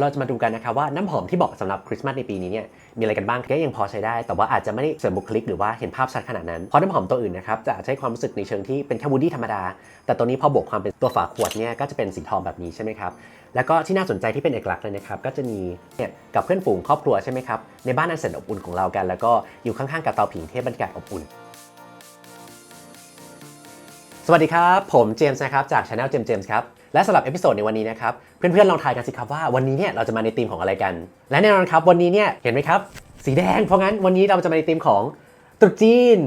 เราจะมาดูกันนะครับว่าน้ำหอมที่เหมาะสำหรับคริสต์มาสในปีนี้เนี่ยมีอะไรกันบ้างก็ยังพอใช้ได้ แต่ว่าอาจจะไม่ได้เสริมบุคลิกหรือว่าเห็นภาพชัดขนาดนั้น เพราะน้ำหอมตัวอื่นนะครับจะใช้ความรู้สึกในเชิงที่เป็นแค่วูดดี้ธรรมดา แต่ตัวนี้พอบวกความเป็นตัวฝาขวดเนี่ยก็จะเป็นสีทองแบบนี้ใช่ไหมครับแล้วก็ที่น่าสนใจที่เป็นเอกลักษณ์เลยนะครับก็จะมีเนี่ยกับเพื่อนฝูงครอบครัวใช่ไหมครับในบ้านอันแสนอบอุ่นของเรากัน แล้วก็อยู่ข้างๆกับเตาผิงเทพบรรยากาศอบอุ่นสวัสดีครับ ผมเจมส์นะครับจาก Channel เจมส์ครับ และสำหรับเอพิโซดในวันนี้นะครับ เพื่อนๆลองทายกันสิครับว่าวันนี้เนี่ยเราจะมาในธีมของอะไรกัน และแน่นอนครับวันนี้เนี่ยเห็นไหมครับ สีแดงเพราะงั้นวันนี้เราจะมาในธีมของตรุษจีน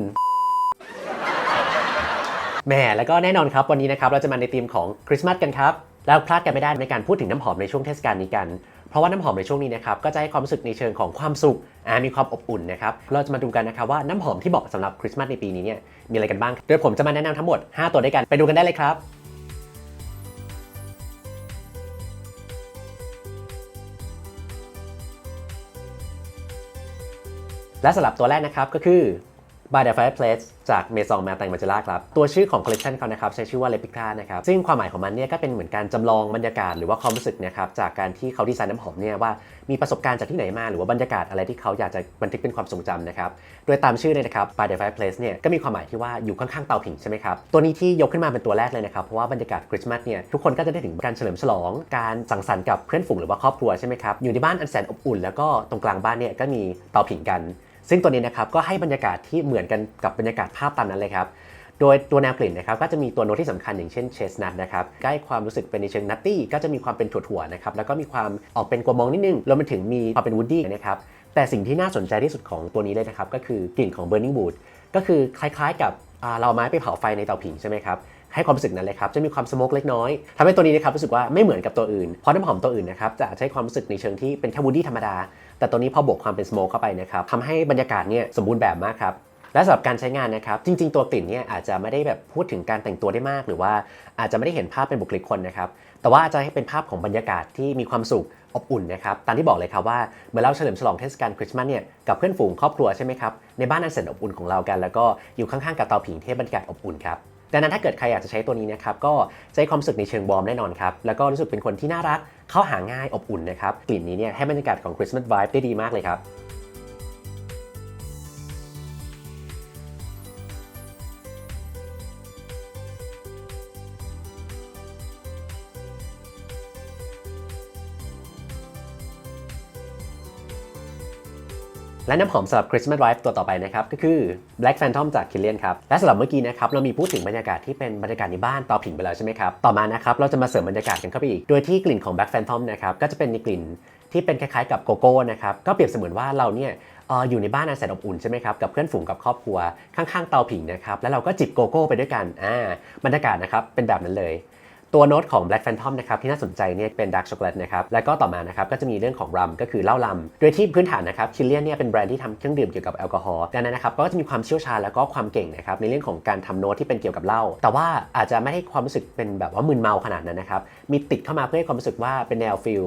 แหมแล้วก็แน่นอนครับวันนี้นะครับเราจะมาในธีมของคริสต์มาสกันครับแล้วพลาดกันไม่ได้ในการพูดถึงน้ำหอมในช่วงเทศกาลนี้กัน เพราะว่าน้ำหอมในช่วงนี้นะครับก็จะให้ความรู้สึกในเชิงของความสุขมีความอบอุ่นนะครับเราจะมาดูกันนะครับว่าน้ำหอมที่เหมาะสำหรับคริสต์มาสในปีนี้เนี่ยมีอะไรกันบ้างโดยผมจะมาแนะนำทั้งหมด 5 ตัวด้วยกันไปดูกันได้เลยครับ และสำหรับตัวแรกนะครับก็คือ By the Fireplace จาก Maison Martin Margiela ครับ ตัวชื่อของคอลเลคชันเขานะครับ ใช้ชื่อว่า Replica นะครับ ซึ่งความหมายของมันเนี่ยก็เป็นเหมือนการจำลองบรรยากาศหรือว่าความรู้สึกนะครับจากการที่เขาดีไซน์น้ำหอมเนี่ยว่ามีประสบการณ์จากที่ไหนมา หรือว่าบรรยากาศอะไรที่เขาอยากจะบันทึกเป็นความทรงจำนะครับ โดยตามชื่อเนี่ยนะครับ By the Fireplace เนี่ยก็มีความหมายที่ว่าอยู่ข้างๆเตาผิงใช่ไหมครับ ตัวนี้ที่ยกขึ้นมาเป็นตัวแรกเลยนะครับเพราะว่าบรรยากาศคริสต์มาสเนี่ยทุกคนก็จะได้ถึงการเฉลิมฉลอง การสังสรรค์กับเพื่อนฝูงหรือว่าครอบครัวใช่ไหมครับอยู่ในบ้านอันแสนอบอุ่นแล้วก็ตรงกลางบ้านเนี่ยก็มีเตาผิงกัน ซึ่งตัวนี้นะครับก็ให้บรรยากาศที่เหมือนกันกับบรรยากาศภาพตามนั้นเลยครับ โดยตัวแนวกลิ่นนะครับก็จะมีตัวโน้ตที่สำคัญอย่างเช่นเชสนัทนะครับใกล้ความรู้สึกเป็นในเชิงนัตตี้ก็จะมีความเป็นถั่วๆนะครับแล้วก็มีความออกเป็นกัวมองนิดนึงรวมไปถึงมีความเป็นวูดดี้นะครับแต่สิ่งที่น่าสนใจที่สุดของตัวนี้เลยนะครับก็คือกลิ่นของ burning wood ก็คือคล้ายๆ กับเราไม้ไปเผาไฟในเตาผิงใช่ไหมครับ ให้ความรู้สึกนั้นเลยครับ จะมีความสโมกเล็กน้อยทำให้ตัวนี้นะครับรู้สึกว่าไม่เหมือนกับตัวอื่น เพราะน้ำหอมตัวอื่นนะครับจะใช้ความรู้สึกในเชิงที่เป็นแค่วูดดี้ธรรมดา แต่ตัวนี้พอบวกความเป็นสโมกเข้าไปนะครับทำให้บรรยากาศเนี่ยสมบูรณ์แบบมากครับและสำหรับการใช้งานนะครับ จริง ๆ ตัวกลิ่นเนี่ยอาจจะไม่ได้แบบพูดถึงการแต่งตัวได้มาก หรือว่าอาจจะไม่ได้เห็นภาพเป็นบุคลิกคนนะครับ แต่ว่าอาจจะให้เป็นภาพของบรรยากาศที่มีความสุขอบอุ่นนะครับ ตามที่บอกเลยครับว่าเมื่อเราเฉลิมฉลองเทศกาลคริสต์มาสเนี่ยกับเพื่อนฝูงครอบครัวใช่ไหมครับ ในบ้านอันแสนอบอุ่นของเรากัน แล้วก็อยู่ข้างๆกับเตาผิงเทพบรรยากาศอบอุ่นครับ ดังนั้นถ้าเกิดใครอยากจะใช้ตัวนี้นะครับก็ใช้ความรู้สึกในเชิงบอมแน่นอนครับ แล้วก็รู้สึกเป็นคนที่น่ารักเข้าหาง่ายอบอุ่นนะครับกลิ่นนี้เนี่ยให้บรรยากาศของคริสต์มาสไวท์ได้ดีมากเลยครับ และน้ำหอมสำหรับ Christmas Wife ตัวต่อไปนะครับ ก็คือ Black Phantom จาก Kilian ครับ และสำหรับเมื่อกี้นะครับ เรามีพูดถึงบรรยากาศที่เป็นบรรยากาศในบ้านเตาผิงไปแล้วใช่ไหมครับ ต่อมานะครับ เราจะมาเสริมบรรยากาศกันเข้าไปอีก โดยที่กลิ่นของ Black Phantom นะครับ ก็จะเป็นในกลิ่นที่เป็นคล้ายๆกับโกโก้นะครับ ก็เปรียบเสมือนว่าเราเนี่ยเอ่ออยู่ในบ้านอันแสนอบอุ่นใช่ไหมครับ กับเพื่อนฝูงกับครอบครัวข้างๆเตาผิงนะครับ แล้วเราก็จิบโกโก้ไปด้วยกัน อ่า บรรยากาศนะครับเป็นแบบนั้นเลย ตัวโน้ตของ Black Phantom นะครับที่น่าสนใจเนี่ยเป็น Dark Chocolate นะครับแล้วก็ต่อมานะครับก็จะมีเรื่องของรัมก็คือเหล้ารัมโดยที่พื้นฐานนะครับคิลเลียนเนี่ยเป็นแบรนด์ที่ทำเครื่องดื่มเกี่ยวกับแอลกอฮอล์ดังนั้นนะครับก็จะมีความเชี่ยวชาญแล้วก็ความเก่งนะครับในเรื่องของการทำโน้ตที่เป็นเกี่ยวกับเหล้าแต่ว่าอาจจะไม่ให้ความรู้สึกเป็นแบบว่ามึนเมาขนาดนั้นนะครับมีติดเข้ามาเพื่อให้ความรู้สึกว่าเป็นแนวฟิล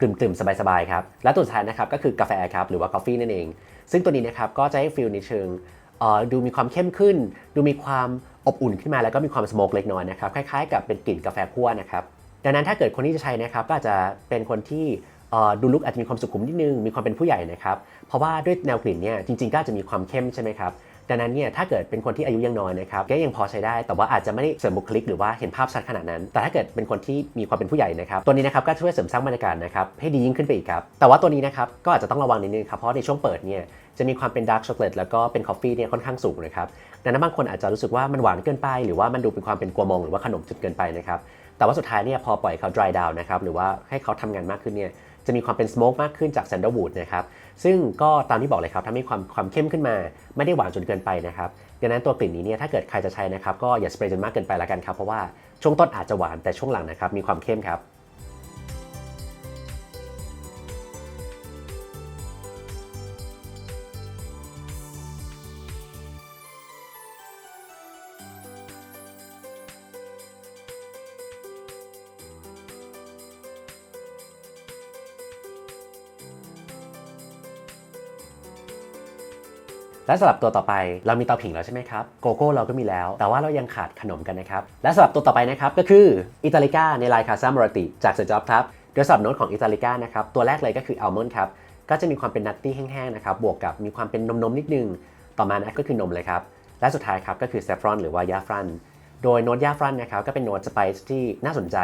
กลุ่มๆ สบายๆ ครับ และตัวสุดท้ายนะครับก็คือกาแฟครับหรือว่ากาแฟนั่นเอง ซึ่งตัวนี้นะครับก็จะให้ฟิลในเชิงดูมีความเข้มขึ้น ดูมีความ อบอุ่นขึ้นมาแล้วก็มีความสโมกเล็กน้อยนะครับคล้ายๆ กับเป็นกลิ่นกาแฟคั่วนะครับดังนั้นถ้าเกิดคนที่จะใช้นะครับก็อาจจะเป็นคนที่ดูลุกอาจจะมีความสุขุมนิดนึงมีความเป็นผู้ใหญ่นะครับเพราะว่าด้วยแนวกลิ่นเนี่ยจริงๆก็จะมีความเข้มใช่ไหมครับ ดังนั้นเนี่ยถ้าเกิดเป็นคนที่อายุยังน้อยนะครับก็ยังพอใช้ได้ แต่ว่าอาจจะไม่ได้เสริมบุคลิกหรือว่าเห็นภาพชัดขนาดนั้น แต่ถ้าเกิดเป็นคนที่มีความเป็นผู้ใหญ่นะครับตัวนี้นะครับก็ช่วยเสริมสร้างบรรยากาศนะครับให้ดียิ่งขึ้นไปอีกครับแต่ว่าตัวนี้นะครับก็อาจจะต้องระวังนิดนึงครับเพราะในช่วงเปิดเนี่ยจะมีความเป็นดาร์กช็อกโกแลตแล้วก็เป็นคอฟฟี่เนี่ยค่อนข้างสูงนะครับดังนั้นบางคนอาจจะรู้สึกว่ามันหวานเกินไป หรือว่ามันดูเป็นความเป็นกัวมองหรือว่าขนมจุดเกินไปนะครับแต่ว่าสุดท้ายเนี่ยพอปล่อยเขา dry down นะครับหรือว่าให้เขาทำงานมากขึ้นเนี่ยจะมีความเป็นสโมกมากขึ้นจาก sandalwood นะครับ ซึ่งก็ตามที่บอกเลยครับทำให้ความความเข้มขึ้นมา ไม่ได้หวานจนเกินไปนะครับดังนั้นตัวกลิ่นนี้เนี่ยถ้าเกิดใครจะใช้นะครับก็อย่าสเปรย์จนมากเกินไปละกันครับเพราะว่าช่วงต้นอาจจะหวานแต่ช่วงหลังนะครับมีความเข้มครับ และสำหรับตัวต่อไปเรามีเตาผิงแล้วใช่ไหมครับโกโก้เราก็มีแล้ว แต่ว่าเรายังขาดขนมกันนะครับ และสำหรับตัวต่อไปนะครับก็คืออิตาลิก้าในลายคาซามอรติจากเซอร์จ็อบครับโดยสำหรับโน้ตของอิตาลิก้านะครับตัวแรกเลยก็คืออัลมอนด์ครับก็จะมีความเป็นนัตตี้แห้งๆนะครับบวกกับมีความเป็นนมๆนิดนึง ต่อมานะก็คือนมเลยครับและสุดท้ายครับก็คือเซฟรอนหรือว่ายาฟรันโดยโน้ตยาฟรันนะครับก็เป็นโน้ตสไปซ์ที่น่าสนใจ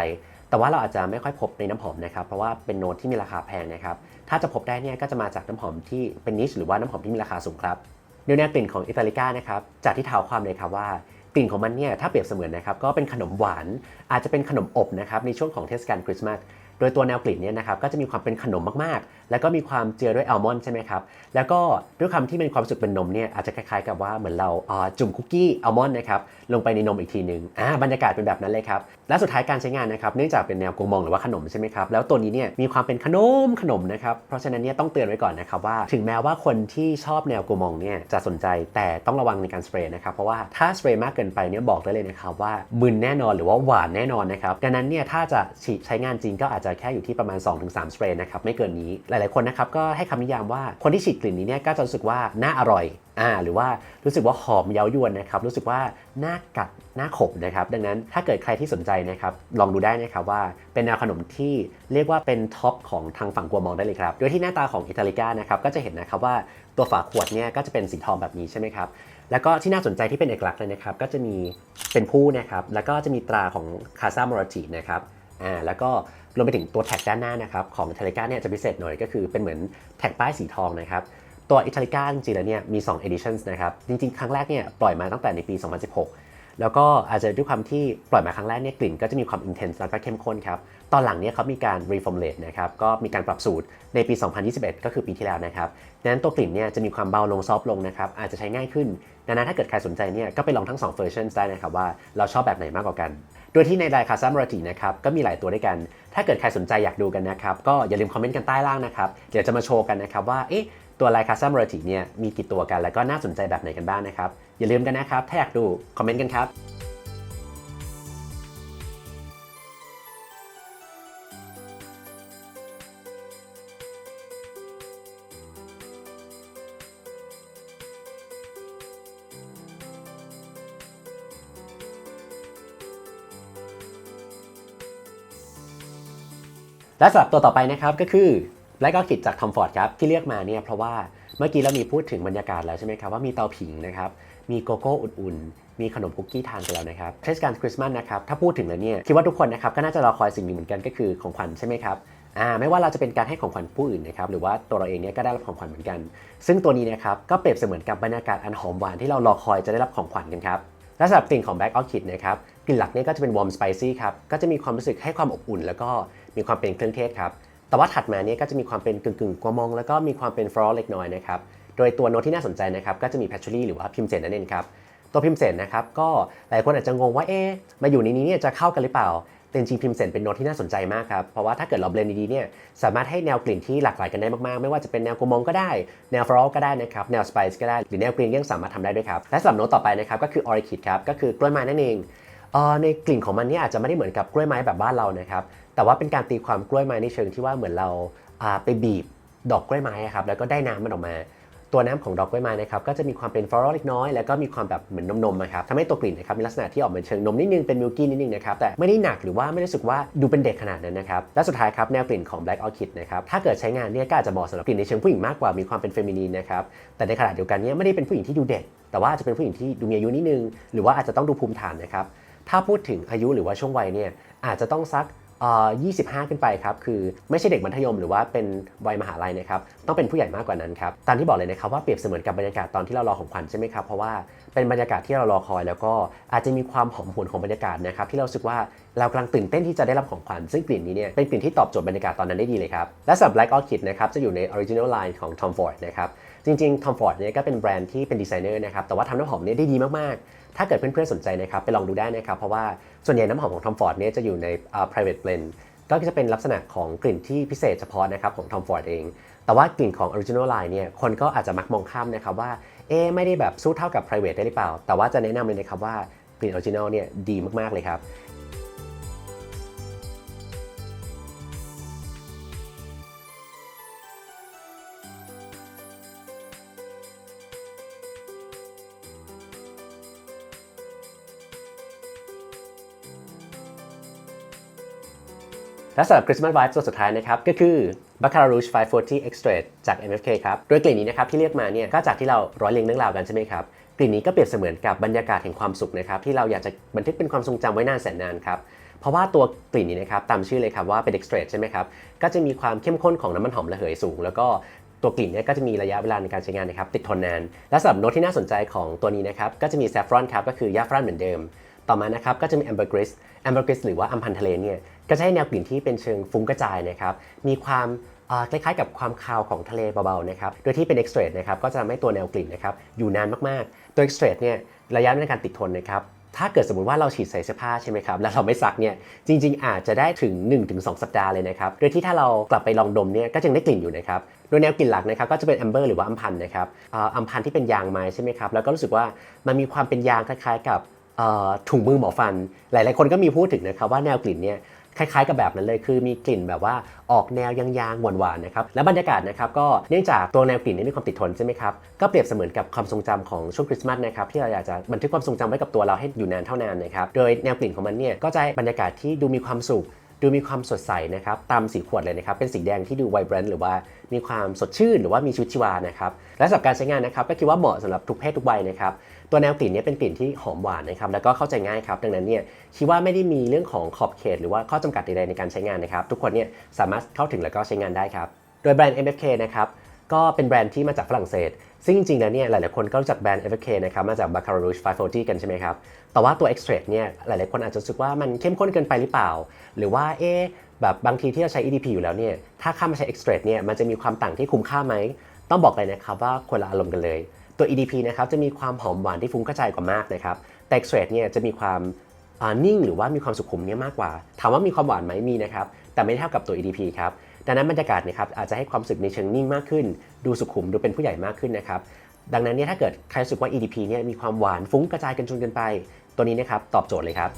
แต่ว่าเราอาจจะไม่ค่อยพบในน้ำหอมนะครับเพราะว่าเป็นโน้ตที่มีราคาแพงนะครับถ้าจะพบได้เนี่ยก็จะมาจากน้ำหอมที่เป็นนิชหรือว่าน้ำหอมที่มีราคาสูงครับ โดยแนวกลิ่นของอิตาลิก้านะครับจากที่เท้าความเลยครับว่ากลิ่นของมันเนี่ยถ้าเปรียบเสมือนนะครับก็เป็นขนมหวานอาจจะเป็นขนมอบนะครับในช่วงของเทศกาลคริสต์มาสโดยตัวแนวกลิ่นเนี่ยนะครับก็จะมีความเป็นขนมมากๆ แล้วก็มีความเจือด้วยอัลมอนด์ใช่ไหมครับ แล้วก็ด้วยความที่เป็นความสึกเป็นนมเนี่ยอาจจะคล้ายๆกับว่าเหมือนเราจุ่มคุกกี้อัลมอนด์นะครับลงไปในนมอีกทีหนึ่งอ่าบรรยากาศเป็นแบบนั้นเลยครับ และสุดท้ายการใช้งานนะครับเนื่องจากเป็นแนวกงมองหรือว่าขนมใช่ไหมครับ แล้วตัวนี้เนี่ยมีความเป็นขนมขนมนะครับ เพราะฉะนั้นเนี่ยต้องเตือนไว้ก่อนนะครับว่า ถึงแม้ว่าคนที่ชอบแนวกงมองเนี่ยจะสนใจแต่ต้องระวังในการสเปรย์นะครับ เพราะว่าถ้าสเปรย์มากเกินไปเนี่ยบอกได้เลยนะครับว่ามึนแน่นอนหรือว่าหวานแน่นอนนะครับดังนั้นเนี่ยถ้าจะใช้งานจริงก็อาจจะแค่อยู่ที่ประมาณ 2-3สเปรย์นะครับไม่เกินนี้หลาย ๆ คนนะครับก็ให้คำนิยามว่าคนที่ฉีดกลิ่นนี้เนี่ยก็จะรู้สึกว่าน่าอร่อยอ่าหรือว่ารู้สึกว่าหอมเย้ายวนนะครับรู้สึกว่าน่ากัดน่าขบนะครับดังนั้นถ้าเกิดใครที่สนใจนะครับลองดูได้นะครับว่าเป็นแนวขนมที่เรียกว่าเป็นท็อปของทางฝั่งกัวมองได้เลยครับโดยที่หน้าตาของอิตาลิก้านะครับก็จะเห็นนะครับว่าตัวฝาขวดเนี่ยก็จะเป็นสีทองแบบนี้ใช่ไหมครับแล้วก็ที่น่าสนใจที่เป็นเอกลักษณ์เลยนะครับก็จะมีเป็นผู้นะครับแล้วก็จะมีตราของคาซามอร์ตินะครับ อ่าแล้วก็รวมไปถึงตัวแท็กด้านหน้านะครับของอิตาลิก้าเนี่ยจะพิเศษหน่อยก็คือเป็นเหมือนแท็กป้ายสีทองนะครับตัวอิตาลิก้าจริงๆแล้วเนี่ยมี 2 editions นะครับจริงๆ ครั้งแรกเนี่ยปล่อยมาตั้งแต่ในปี 2016 แล้วก็อาจจะด้วยความที่ปล่อยมาครั้งแรกเนี่ยกลิ่นก็จะมีความ intense แล้วก็เข้มข้นครับ ตอนหลังเนี่ยเขามีการ reformulate นะครับก็มีการปรับสูตรในปี 2021 ก็คือปีที่แล้วนะครับดังนั้นตัวกลิ่นเนี่ยจะมีความเบาลงซอฟลงนะครับอาจจะใช้ง่ายขึ้นดังนั้นถ้าเกิดใครสนใจเนี่ยก็ไปลองทั้ง2 versions ได้นะครับว่าเราชอบแบบไหนมากกว่ากันโดยที่ในรายคาซัมรตินะครับก็มีหลายตัวด้วยกัน ถ้าเกิดใครสนใจอยากดูกันนะครับก็อย่าลืมคอมเมนต์กันใต้ล่างนะครับเดี๋ยวจะมาโชว์กันนะครับว่าเอ๊ะตัวไลคาซัมโรติเนี่ยมีกี่ตัวกัน แล้วก็น่าสนใจแบบไหนกันบ้างนะครับ อย่าลืมกันนะครับ ถ้าอยากดูคอมเมนต์กันครับและสำหรับตัวต่อไปนะครับก็คือไลก็คิดจากทอมฟอร์ดครับที่เลือกมาเนี่ยเพราะว่าเมื่อกี้เรามีพูดถึงบรรยากาศแล้วใช่ไหมครับว่ามีเตาผิงนะครับ มีโกโก้อุ่นๆ มีขนมคุกกี้ทานกันแล้วนะครับเทศกาลคริสต์มาสนะครับถ้าพูดถึงแล้วเนี่ยคิดว่าทุกคนนะครับก็น่าจะรอคอยสิ่งนี้เหมือนกันก็คือของขวัญใช่ไหมครับอ่าไม่ว่าเราจะเป็นการให้ของขวัญผู้อื่นนะครับหรือว่าตัวเราเองเนี่ยก็ได้รับของขวัญเหมือนกัน ซึ่งตัวนี้นะครับก็เปรียบเสมือนกับบรรยากาศอันหอมหวานที่เรารอคอยจะได้รับของขวัญกันครับและสำหรับกลิ่นของ Black Orchid นะครับกลิ่นหลักเนี่ยก็จะเป็น warm spicy ครับก็จะมีความรู้สึกให้ความอบอุ่น แล้วก็มีความเป็นเครื่องเทศครับแต่ว่าถัดมาเนี่ยก็จะมีความเป็นกึ่งๆกัวมอง แล้วก็มีความเป็นฟลอเล็กน้อยนะครับ โดยตัวโน้ตที่น่าสนใจนะครับก็จะมีแพชชูรี่หรือว่าพิมเสนนั่นเองครับตัวพิมเสนนะครับก็หลายคนอาจจะงงว่าเอ๊ะมาอยู่ในนี้เนี่ยจะเข้ากันหรือเปล่าแต่จริงพิมเสนเป็นโน้ตที่น่าสนใจมากครับ เพราะว่าถ้าเกิดเราเบลนด์ดีๆเนี่ยสามารถให้แนวกลิ่นที่หลากหลายกันได้มากๆ ไม่ว่าจะเป็นแนวกัวมองก็ได้ แนวฟลอร์ก็ได้นะครับ แนวสไปซ์ก็ได้ หรือแนวกรีนยังสามารถทำได้ด้วยครับ และสำหรับโน้ตต่อไปนะครับก็คือออริคิดครับ ก็คือกล้วยไม้นั่นเองเอ่อในกลิ่นของมันเนี่ยอาจจะไม่ได้เหมือนกับกล้วยไม้แบบบ้านเรานะครับ แต่ว่าเป็นการตีความกล้วยไม้ในเชิงที่ว่าเหมือนเราไปบีบดอกกล้วยไม้ครับ แล้วก็ได้น้ำมันออกมา ตัวน้ำของดอกกล้วยไม้นะครับก็จะมีความเป็นฟลอรัลเล็กน้อยแล้วก็มีความแบบเหมือนนมๆนะครับทำให้ตัวกลิ่นนะครับมีลักษณะที่ออกมาเชิงนมนิดนึงเป็นมิลกี้นิดนึงนะครับแต่ไม่ได้หนักหรือว่าไม่ได้รู้สึกว่าดูเป็นเด็กขนาดนั้นนะครับและสุดท้ายครับแนวกลิ่นของ Black Orchid นะครับถ้าเกิดใช้งานเนี่ยก็อาจจะเหมาะสำหรับกลิ่นในเชิงผู้หญิงมากกว่ามีความเป็นเฟมินีนนะครับแต่ในขณะเดียวกันเนี่ยไม่ได้เป็นผู้หญิงที่ดูเด็ก แต่ว่าอาจจะเป็นผู้หญิงที่ดูมีอายุนิดนึงหรือว่าอาจจะต้องดูภูมิฐานนะครับถ้าพูดถึงอายุหรือว่าช่วงวัยเนี่ยอาจจะต้องสัก 25 ขึ้นไปครับ คือไม่ใช่เด็กมัธยมหรือว่าเป็นวัยมหาลัยนะครับ ต้องเป็นผู้ใหญ่มากกว่านั้นครับ ตามที่บอกเลยนะครับว่าเปรียบเสมือนกับบรรยากาศตอนที่เรารอของขวัญใช่ไหมครับ เพราะว่าเป็นบรรยากาศที่เรารอคอย แล้วก็อาจจะมีความหอมหวนของบรรยากาศนะครับที่เราสึกว่าเรากำลังตื่นเต้นที่จะได้รับของขวัญ ซึ่งกลิ่นนี้เนี่ยเป็นกลิ่นที่ตอบโจทย์บรรยากาศตอนนั้นได้ดีเลยครับ และสำหรับ Black Orchid นะครับจะอยู่ใน Original Line ของ Tom Ford นะครับ จริงๆ Tom Ford เนี่ยก็เป็นแบรนด์ที่เป็นดีไซเนอร์นะครับแต่ว่าทำน้ำหอมเนี่ยได้ดีมากๆ ถ้าเกิดเพื่อนๆสนใจนะครับไปลองดูได้นะครับเพราะว่าส่วนใหญ่น้ำหอมของ Tom Ford เนี่ยจะอยู่ใน private blend ก็จะเป็นลักษณะของกลิ่นที่พิเศษเฉพาะนะครับของ Tom Ford เอง แต่ว่ากลิ่นของ Original Line เนี่ยคนก็อาจจะมักมองข้ามนะครับว่าเอ๊ไม่ได้แบบสู้เท่ากับ private ได้หรือเปล่า แต่ว่าจะแนะนำเลยนะครับว่ากลิ่น Original เนี่ยดีมากๆเลยครับ และสำหรับ Christmas Vibe ตัวสุดท้ายนะครับ ก็คือ Baccarat Rouge 540 Extrait จาก MFK ครับ โดยกลิ่นนี้นะครับที่เลือกมาเนี่ยก็จากที่เราร้อยเรียงเรื่องราวกันใช่ไหมครับ กลิ่นนี้ก็เปรียบเสมือนกับบรรยากาศแห่งความสุขนะครับที่เราอยากจะบันทึกเป็นความทรงจำไว้นานแสนนานครับเพราะว่าตัวกลิ่นนี้นะครับตามชื่อเลยครับว่าเป็น extrait ใช่ไหมครับก็จะมีความเข้มข้นของน้ำมันหอมระเหยสูง แล้วก็ตัวกลิ่นเนี่ยก็จะมีระยะเวลาในการใช้งานนะครับติดทนนาน และสำหรับโน้ตที่น่าสนใจของตัวนี้นะครับก็จะมี saffron ครับก็คือยาฟรานเหมือนเดิม ต่อมานะครับก็จะมี ambergris ambergris หรือว่าอัมพันทะเลเนี่ยก็จะให้แนวกลิ่นที่เป็นเชิงฟุ้งกระจายนะครับมีความคล้ายๆกับความคาวของทะเลเบาๆนะครับโดยที่เป็น extrait นะครับก็จะทำให้ตัวแนวกลิ่นนะครับอยู่นานมากๆ ตัว extrait เนี่ยระยะในการติดทนนะครับถ้าเกิดสมมติว่าเราฉีดใส่เสื้อผ้าใช่ไหมครับแล้วเราไม่ซักเนี่ยจริง ๆ อาจจะได้ถึง 1-2 สัปดาห์เลยนะครับโดยที่ถ้าเรากลับไปลองดมเนี่ยก็ยังได้กลิ่นอยู่นะครับโดยแนวกลิ่นหลักนะครับก็จะเป็นแอมเบอร์หรือว่าอัมพันนะครับอัมพันที่เป็นยางไม้ใช่ไหมครับแล้วก็รู้สึกว่ามันมีความเป็นยางคล้ายๆกับ ถุงมือหมอฟัน หลาย ๆ คนก็มีพูดถึงนะครับว่าแนวกลิ่นเนี่ยคล้าย ๆ กับแบบนั้นเลยคือมีกลิ่นแบบว่าออกแนวยางๆหวานๆนะครับและบรรยากาศนะครับก็เนื่องจากตัวแนวกลิ่นนี้มีความติดทนใช่ไหมครับก็เปรียบเสมือนกับความทรงจำของช่วงคริสต์มาสนะครับที่เราอยากจะบันทึกความทรงจำไว้กับตัวเราให้อยู่นานเท่านานนะครับโดยแนวกลิ่นของมันเนี่ยก็จะบรรยากาศที่ดูมีความสุข ดูมีความสดใสนะครับตามสีขวดเลยนะครับ เป็นสีแดงที่ดูไวเบรนต์หรือว่ามีความสดชื่นหรือว่ามีชีวิตชีวานะครับและสำหรับการใช้งานนะครับก็คิดว่าเหมาะสำหรับทุกเพศทุกวัยนะครับตัวแนวกลิ่นนี้เป็นกลิ่นที่หอมหวานนะครับแล้วก็เข้าใจง่ายครับดังนั้นเนี่ยคิดว่าไม่ได้มีเรื่องของขอบเขต หรือว่าข้อจำกัดใดๆในการใช้งานนะครับ ทุกคนเนี่ยสามารถเข้าถึงแล้วก็ใช้งานได้ครับโดยแบรนด์ MFK นะครับก็เป็นแบรนด์ที่มาจากฝรั่งเศส ซึ่งจริงๆแล้วเนี่ยหลายๆคนก็รู้จักแบรนด์ MFK นะครับมาจาก Baccarat Rouge 540 กันใช่ไหมครับ แต่ว่าตัว Extrait เนี่ยหลายๆคนอาจจะรู้สึกว่ามันเข้มข้นเกินไปหรือเปล่า หรือว่าเอ๊ะแบบบางทีที่เราใช้ EDP อยู่แล้วเนี่ยถ้าข้ามมาใช้ Extrait เนี่ยมันจะมีความต่างที่คุ้มค่าไหม ต้องบอกเลยนะครับว่าคนละอารมณ์กันเลย ตัว EDP นะครับจะมีความหอมหวานที่ฟุ้งกระจายกว่ามากนะครับแต่ Extrait เนี่ยจะมีความนิ่งหรือว่ามีความสุขุมเนี่ยมากกว่า ถามว่ามีความหวานไหมมีนะครับแต่ไม่เท่ากับตัว EDP ครับ ดังนั้นบรรยากาศนะครับอาจจะให้ความรู้สึกในเชิงนิ่งมากขึ้น ดูสุขุมดูเป็นผู้ใหญ่มากขึ้นนะครับดังนั้นเนี่ยถ้าเกิดใครรู้สึกว่า EDP เนี่ยมีความหวานฟุ้งกระจายกันจนเกินไป ตัวนี้นะครับตอบโจทย์เลยครับ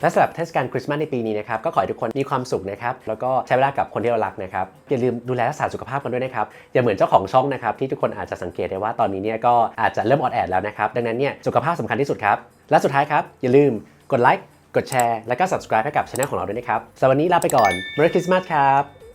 และสำหรับเทศกาลคริสต์มาสในปีนี้นะครับก็ขอให้ทุกคนมีความสุขนะครับแล้วก็ใช้เวลากับคนที่เรารักนะครับอย่าลืมดูแลรักษาสุขภาพกันด้วยนะครับอย่าเหมือนเจ้าของช่องนะครับที่ทุกคนอาจจะสังเกตได้ว่าตอนนี้เนี่ยก็อาจจะเริ่มออดแอดแล้วนะครับดังนั้นเนี่ยสุขภาพสำคัญที่สุดครับและสุดท้ายครับอย่าลืมกดไลค์กดแชร์และก็ subscribe ให้กับช่องของเราด้วยนะครับสำหรับวันนี้ลาไปก่อน Merry Christmas ครับ